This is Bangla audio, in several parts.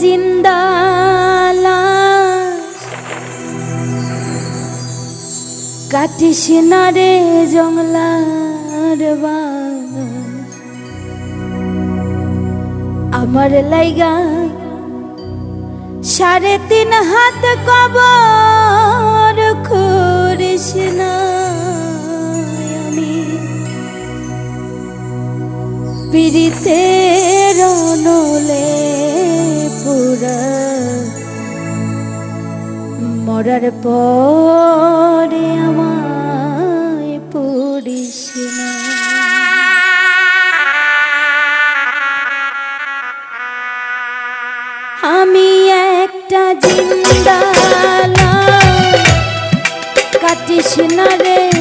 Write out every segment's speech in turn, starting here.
জিন্দালা। কাটিস না রে জংলার আমার লাইগা সাড়ে তিন হাত কব খুরিস না পিড়িতে রনলে মরার পরে আমায় পড়িস না। আমি একটা জিন্দা কাটিস না রে।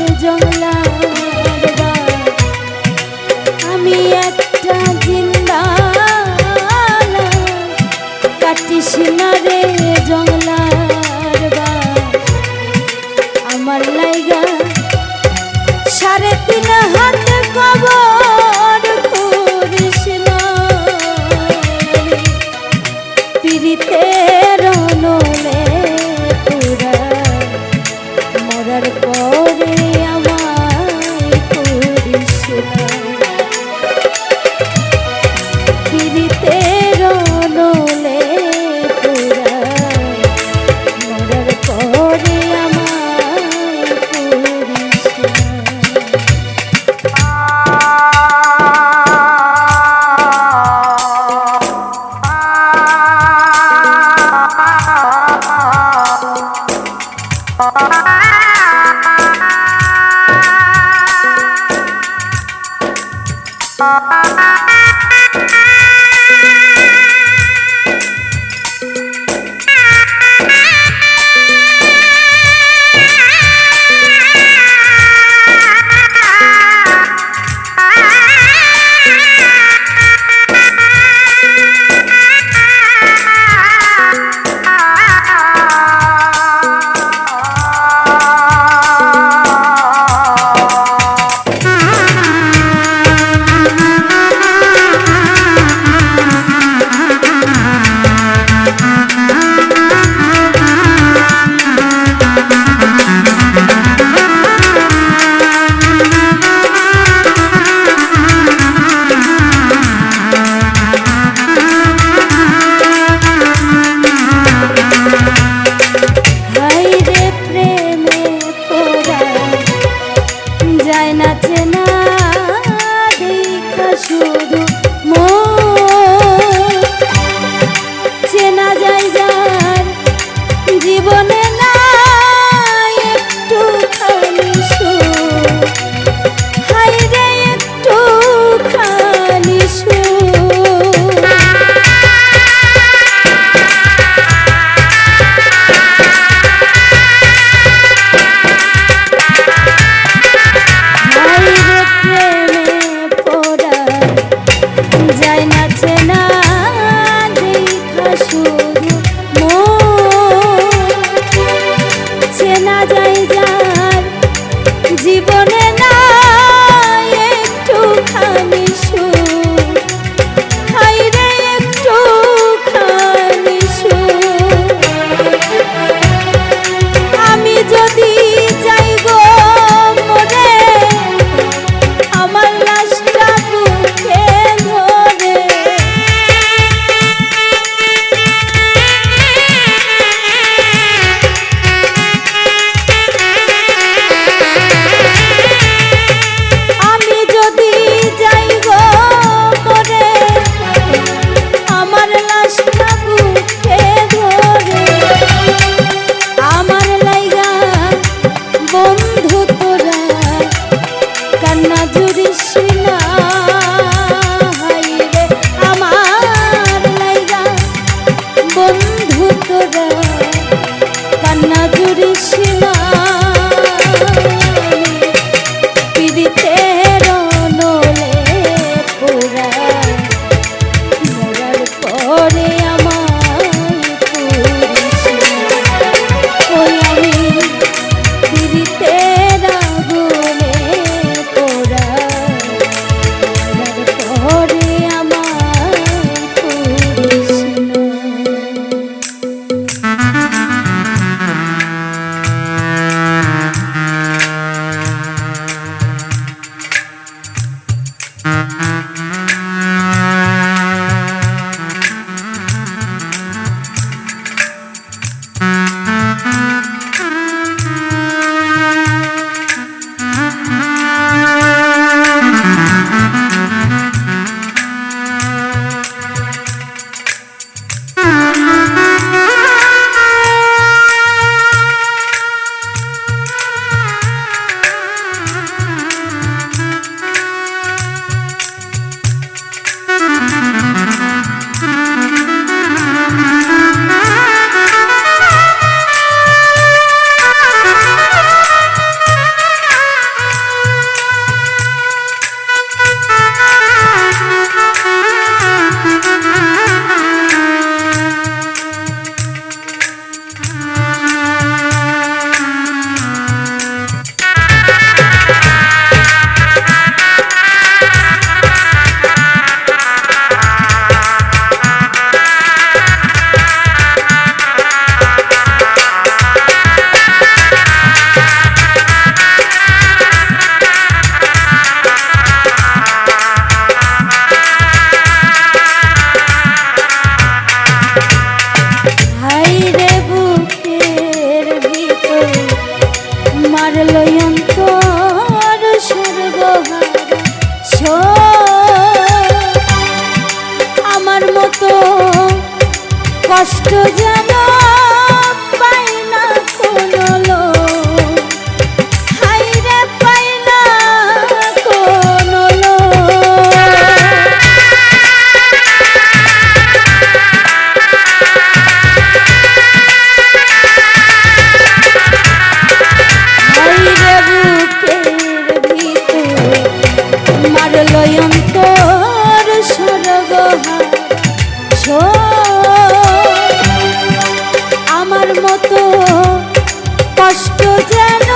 Yeah.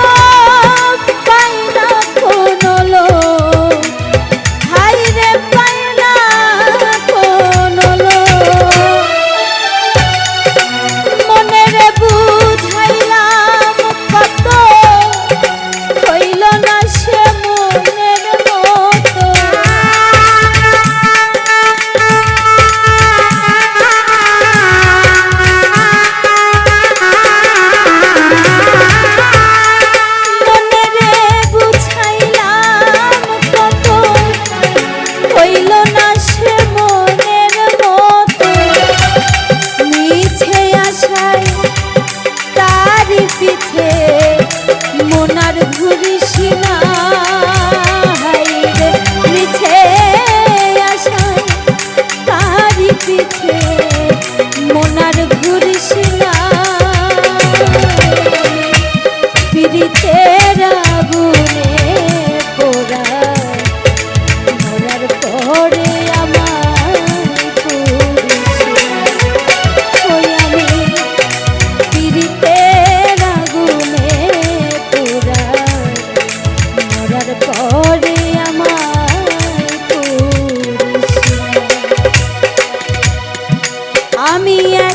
মরার পরে আমার আমি একটা